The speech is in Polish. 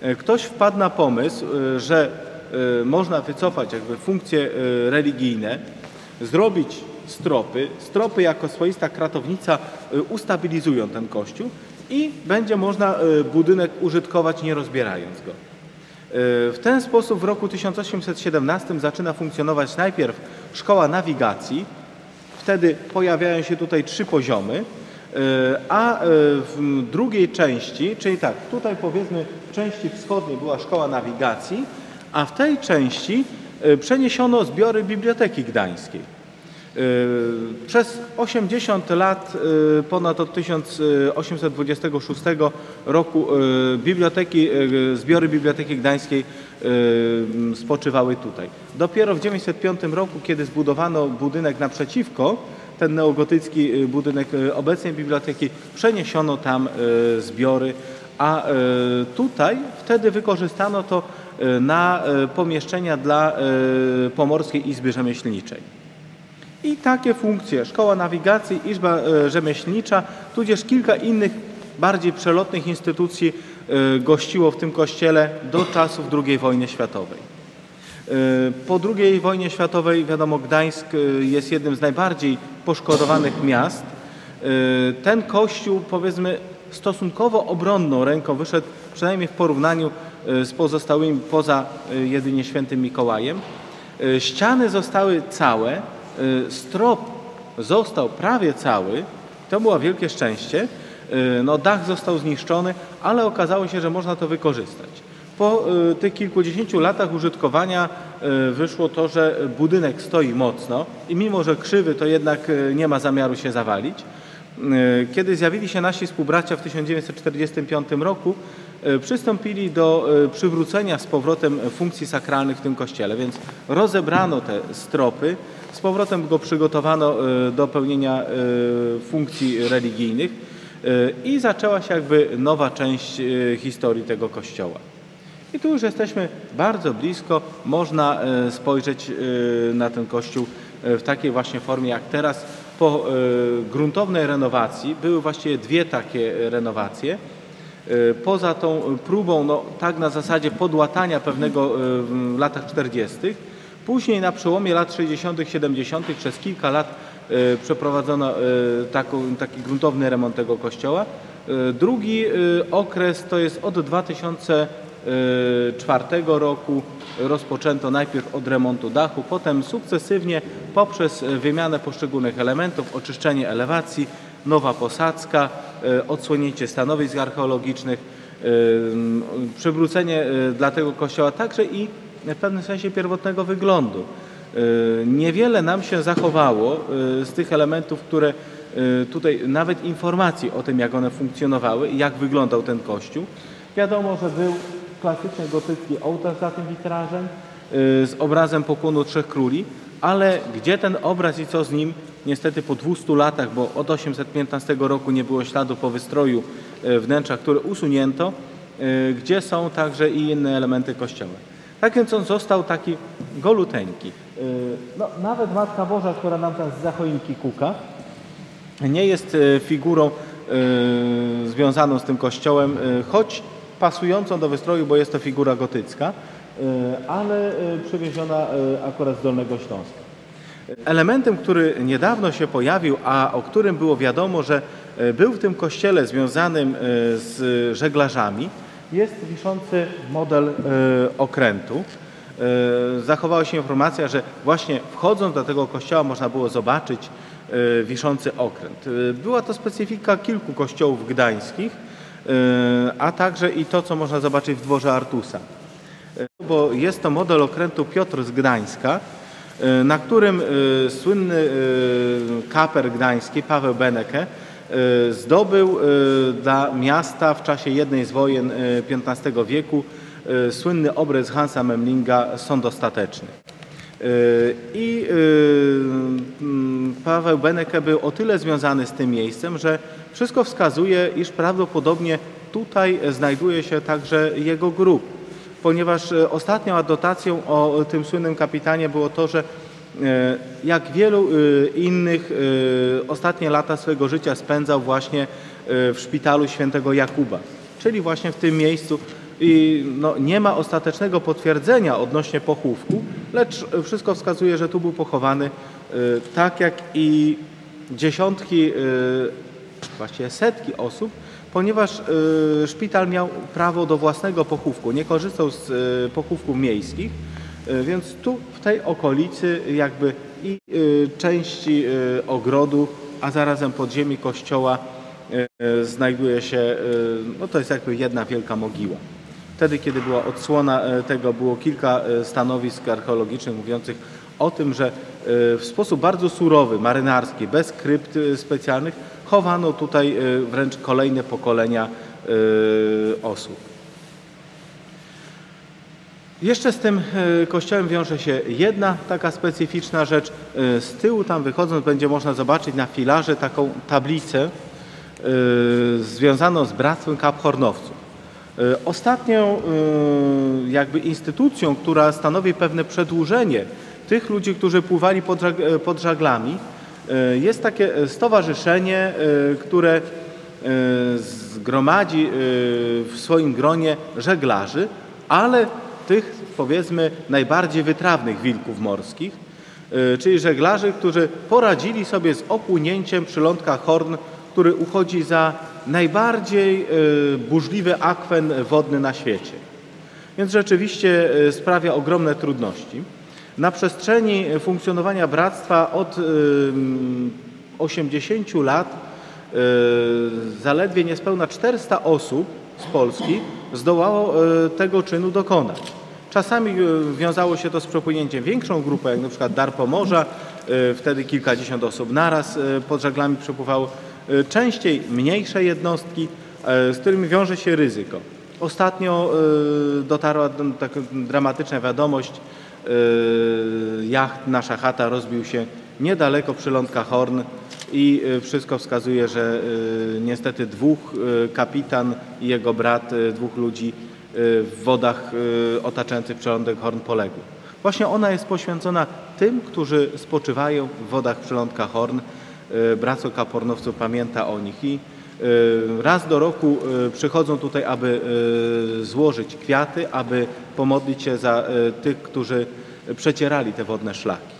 e, ktoś wpadł na pomysł, e, że e, można wycofać jakby funkcje religijne, zrobić stropy. Stropy jako swoista kratownica ustabilizują ten kościół i będzie można budynek użytkować nie rozbierając go. W ten sposób w roku 1817 zaczyna funkcjonować najpierw szkoła nawigacji. Wtedy pojawiają się tutaj trzy poziomy, a e, w drugiej części, czyli tak, tutaj powiedzmy w części wschodniej była szkoła nawigacji, a w tej części e, przeniesiono zbiory Biblioteki Gdańskiej. E, Przez 80 lat, e, ponad od 1826 roku, e, biblioteki, e, zbiory Biblioteki Gdańskiej e, spoczywały tutaj. Dopiero w 905 roku, kiedy zbudowano budynek naprzeciwko, ten neogotycki e, budynek e, obecnej biblioteki, przeniesiono tam e, zbiory, a tutaj wtedy wykorzystano to na pomieszczenia dla Pomorskiej Izby Rzemieślniczej. I takie funkcje, szkoła nawigacji, izba rzemieślnicza, tudzież kilka innych bardziej przelotnych instytucji gościło w tym kościele do czasów II wojny światowej. E, Po II wojnie światowej, wiadomo, Gdańsk e, jest jednym z najbardziej poszkodowanych miast. E, Ten kościół, powiedzmy, stosunkowo obronną ręką wyszedł, przynajmniej w porównaniu z pozostałymi poza jedynie świętym Mikołajem. Ściany zostały całe, strop został prawie cały, to było wielkie szczęście. No, dach został zniszczony, ale okazało się, że można to wykorzystać. Po e, tych kilkudziesięciu latach użytkowania e, wyszło to, że budynek stoi mocno i mimo, że krzywy, to jednak e, nie ma zamiaru się zawalić. Kiedy zjawili się nasi współbracia w 1945 roku, przystąpili do przywrócenia z powrotem funkcji sakralnych w tym kościele, więc rozebrano te stropy, z powrotem go przygotowano do pełnienia funkcji religijnych i zaczęła się jakby nowa część historii tego kościoła. I tu już jesteśmy bardzo blisko, można e, spojrzeć e, na ten kościół e, w takiej właśnie formie jak teraz. Po gruntownej renowacji były właściwie dwie takie renowacje. Poza tą próbą, no, tak na zasadzie podłatania pewnego w latach 40., później na przełomie lat 60., 70. przez kilka lat przeprowadzono taki gruntowny remont tego kościoła. Drugi okres to jest od 2004 roku rozpoczęto najpierw od remontu dachu, potem sukcesywnie poprzez wymianę poszczególnych elementów, oczyszczenie elewacji, nowa posadzka, e, odsłonięcie stanowisk archeologicznych, e, przywrócenie e, dla tego kościoła także i w pewnym sensie pierwotnego wyglądu. Niewiele nam się zachowało z tych elementów, które tutaj nawet informacji o tym, jak one funkcjonowały i jak wyglądał ten kościół. Wiadomo, że był klasyczny gotycki ołtarz za tym witrażem e, z obrazem pokłonu Trzech Króli, ale gdzie ten obraz i co z nim? Niestety po 200 latach, bo od 815 roku nie było śladu po wystroju e, wnętrza, które usunięto, e, gdzie są także i inne elementy kościoła. Tak więc on został taki goluteńki. No, nawet Matka Boża, która nam tam z zachoinki kuka, nie jest figurą związaną z tym kościołem, choć pasującą do wystroju, bo jest to figura gotycka, e, ale e, przywieziona e, akurat z Dolnego Śląska. Elementem, który niedawno się pojawił, a o którym było wiadomo, że był w tym kościele związanym z żeglarzami, jest wiszący model okrętu. Zachowała się informacja, że właśnie wchodząc do tego kościoła można było zobaczyć wiszący okręt. Była to specyfika kilku kościołów gdańskich, a także i to, co można zobaczyć w dworze Artusa bo jest to model okrętu Piotr z Gdańska, e, na którym e, słynny e, kaper gdański Paweł Beneke e, zdobył e, dla miasta w czasie jednej z wojen e, XV wieku e, słynny obraz Hansa Memlinga Sąd Ostateczny. E, I e, Paweł Beneke był o tyle związany z tym miejscem, że wszystko wskazuje, iż prawdopodobnie tutaj znajduje się także jego grób. Ponieważ e, ostatnią adnotacją o tym słynnym kapitanie było to, że e, jak wielu e, innych ostatnie lata swojego życia spędzał właśnie w szpitalu świętego Jakuba, czyli właśnie w tym miejscu, i no, nie ma ostatecznego potwierdzenia odnośnie pochówku, lecz wszystko wskazuje, że tu był pochowany y, tak jak i dziesiątki, y, właściwie setki osób, ponieważ y, szpital miał prawo do własnego pochówku, nie korzystał z pochówków miejskich, więc tu w tej okolicy jakby i części ogrodu, a zarazem podziemi kościoła znajduje się, no to jest jakby jedna wielka mogiła. Wtedy, kiedy była odsłona e, tego, było kilka e, stanowisk archeologicznych mówiących o tym, że e, w sposób bardzo surowy, marynarski, bez krypt specjalnych, chowano tutaj wręcz kolejne pokolenia osób. Jeszcze z tym kościołem wiąże się jedna taka specyficzna rzecz. Z tyłu tam wychodząc będzie można zobaczyć na filarze taką tablicę związaną z Bractwem Kaphornowców. E, Ostatnią e, jakby instytucją, która stanowi pewne przedłużenie tych ludzi, którzy pływali pod, e, pod żaglami, jest takie stowarzyszenie, które zgromadzi w swoim gronie żeglarzy, ale tych powiedzmy najbardziej wytrawnych wilków morskich, czyli żeglarzy, którzy poradzili sobie z opłynięciem przylądka Horn, który uchodzi za najbardziej e, burzliwy akwen wodny na świecie. Więc rzeczywiście e, sprawia ogromne trudności. Na przestrzeni funkcjonowania bractwa od ym, 80 lat e, zaledwie niespełna 400 osób z Polski zdołało tego czynu dokonać. Czasami wiązało się to z przepłynięciem większą grupę, jak na przykład Dar Pomorza, wtedy kilkadziesiąt osób naraz pod żaglami przepływało. E, Częściej mniejsze jednostki, e, z którymi wiąże się ryzyko. Ostatnio e, dotarła do- taka dramatyczna wiadomość, jacht Nasza Chata rozbił się niedaleko przylądka Horn i wszystko wskazuje, że niestety dwóch, kapitan i jego brat, dwóch ludzi w wodach otaczających przylądek Horn poległo. Właśnie ona jest poświęcona tym, którzy spoczywają w wodach przylądka Horn. E, Bractwo Kapornowców pamięta o nich i e, raz do roku e, przychodzą tutaj, aby złożyć kwiaty, aby pomodlić się za tych, którzy przecierali te wodne szlaki.